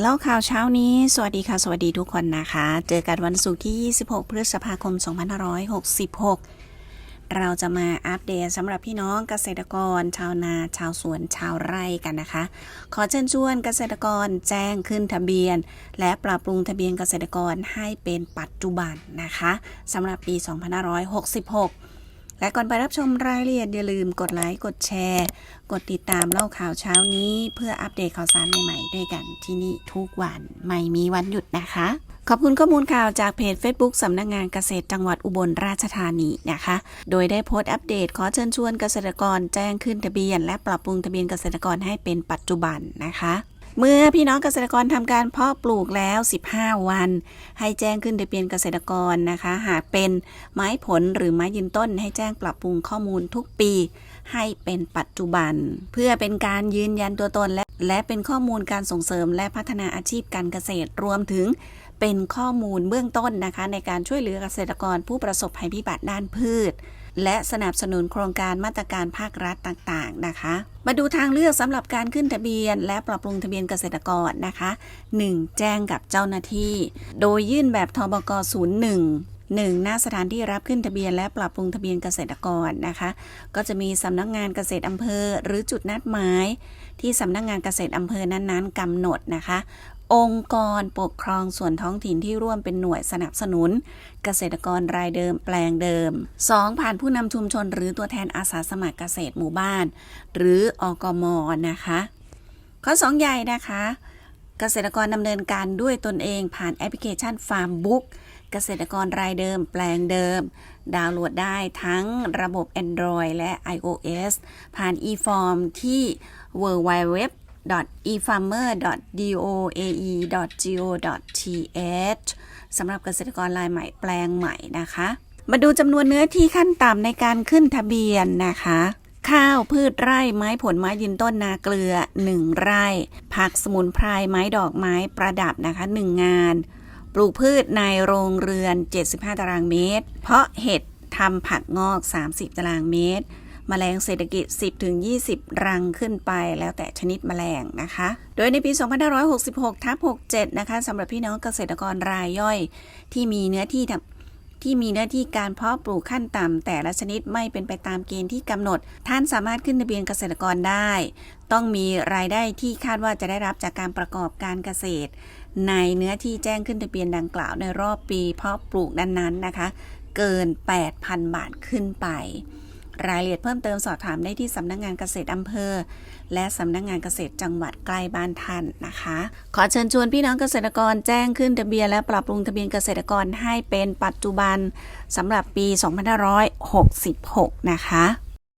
แล้วข่าวเช้านี้ สวัสดีค่ะ สวัสดีทุกคนนะคะ เจอกันวันศุกร์ที่ 26 พฤษภาคม 2566 เราจะมาอัปเดตสำหรับพี่น้องเกษตรกร ชาวนา ชาวสวน ชาวไร่กันนะคะ ขอเชิญชวนเกษตรกรแจ้งขึ้นทะเบียน และปรับปรุงทะเบียนเกษตรกรให้เป็นปัจจุบันนะคะสำหรับปี 2566 และก่อนไปรับชมรายละเอียดอย่าลืมกดไลค์ กดแชร์ กดติดตามเล่าข่าวเช้านี้ เพื่ออัปเดตข่าวสารใหม่ๆด้วยกันที่นี่ทุกวันไม่มีวันหยุดนะคะ ขอบคุณข้อมูลข่าวจากเพจ Facebook สำนักงงานเกษตรจังหวัดอุบลราชธานีนะคะ โดยได้โพสต์อัปเดตขอเชิญชวนเกษตรกรแจ้งขึ้นทะเบียน และปรับปรุงทะเบียนเกษตรกรให้เป็นปัจจุบันนะคะ เมื่อพี่น้องเกษตรกรทำการเพาะปลูกแล้ว 15 วัน ให้แจ้งขึ้นทะเบียนเกษตรกรนะคะ หากเป็นไม้ผลหรือไม้ยืนต้น ให้แจ้งปรับปรุงข้อมูลทุกปี ให้เป็นปัจจุบัน เพื่อเป็นการยืนยันตัวตนและและเป็นข้อมูลการส่งเสริมและพัฒนาอาชีพการเกษตรรวมถึง เป็นข้อมูลเบื้องต้นนะคะ ในการช่วยเหลือเกษตรกรผู้ประสบภัยพิบัติด้านพืช และสนับสนุนโครงการมาตรการภาครัฐต่างๆนะคะ มาดูทางเลือกสำหรับการขึ้นทะเบียน และปรับปรุงทะเบียนเกษตรกรนะคะ 1. แจ้งกับเจ้าหน้าที่ โดยยื่นแบบทบก 01 1. หน้าสถานที่รับขึ้นทะเบียนและปรับปรุงทะเบียนเกษตรกรนะคะ ก็จะมีสำนักงานเกษตรอำเภอ หรือจุดนัดหมายที่สำนักงานเกษตรอำเภอนั้นๆกำหนดนะคะ องค์กรปกครองส่วนท้องถิ่นที่ร่วมเป็นหน่วยสนับสนุน เกษตรกรรายเดิมแปลงเดิม 2. ผ่านผู้นำชุมชนหรือตัวแทนอาสาสมัครเกษตรหมู่บ้าน หรืออกมนะคะ ข้อ 2 ใหญ่นะคะ เกษตรกรดำเนินการด้วยตนเองผ่านแอปพลิเคชัน Farm Book เกษตรกรรายเดิมแปลงเดิม ดาวน์โหลดได้ทั้งระบบ Android และ iOS ผ่าน eForm ที่ www efarmer.doae.go.th สำหรับเกษตรกรรายใหม่แปลงใหม่นะคะ มาดูจำนวนเนื้อที่ขั้นต่ำในการขึ้นทะเบียนนะคะ ข้าวพืชไร่ไม้ผลไม้ยืนต้นนาเกลือ 1 ไร่ ผักสมุนไพรไม้ดอกไม้ประดับนะคะ 1 งาน ปลูกพืชในโรงเรือน 75 ตารางเมตร เพาะเห็ดทำผักงอก 30 ตารางเมตร แมลงเศรษฐกิจ 10ถึง20 รังขึ้นไป แล้วแต่ชนิดแมลงนะคะ โดยในปี 2566ทับ67 นะคะสำหรับพี่น้องเกษตรกรรายย่อย ที่มีเนื้อที่ทำที่มีเนื้อที่การเพาะปลูกขั้นต่ำแต่ละชนิดไม่เป็นไปตามเกณฑ์ที่กำหนด ท่านสามารถขึ้นทะเบียนเกษตรกรได้ ต้องมีรายได้ที่คาดว่าจะได้รับจากการประกอบการเกษตร ในเนื้อที่แจ้งขึ้นทะเบียนดังกล่าวในรอบปีเพาะปลูกนั้นๆนะคะ เกิน 8,000 บาทขึ้นไป รายละเอียดเพิ่มเติมสอบถามได้ที่สำนักงงานเกษตรอำเภอ และสำนักงงานเกษตรจังหวัดใกล้บ้านท่านนะคะ ขอเชิญชวนพี่น้องเกษตรกรแจ้งขึ้นทะเบียนและปรับปรุงทะเบียนเกษตรกรให้เป็นปัจจุบันสำหรับปี 2566 นะคะ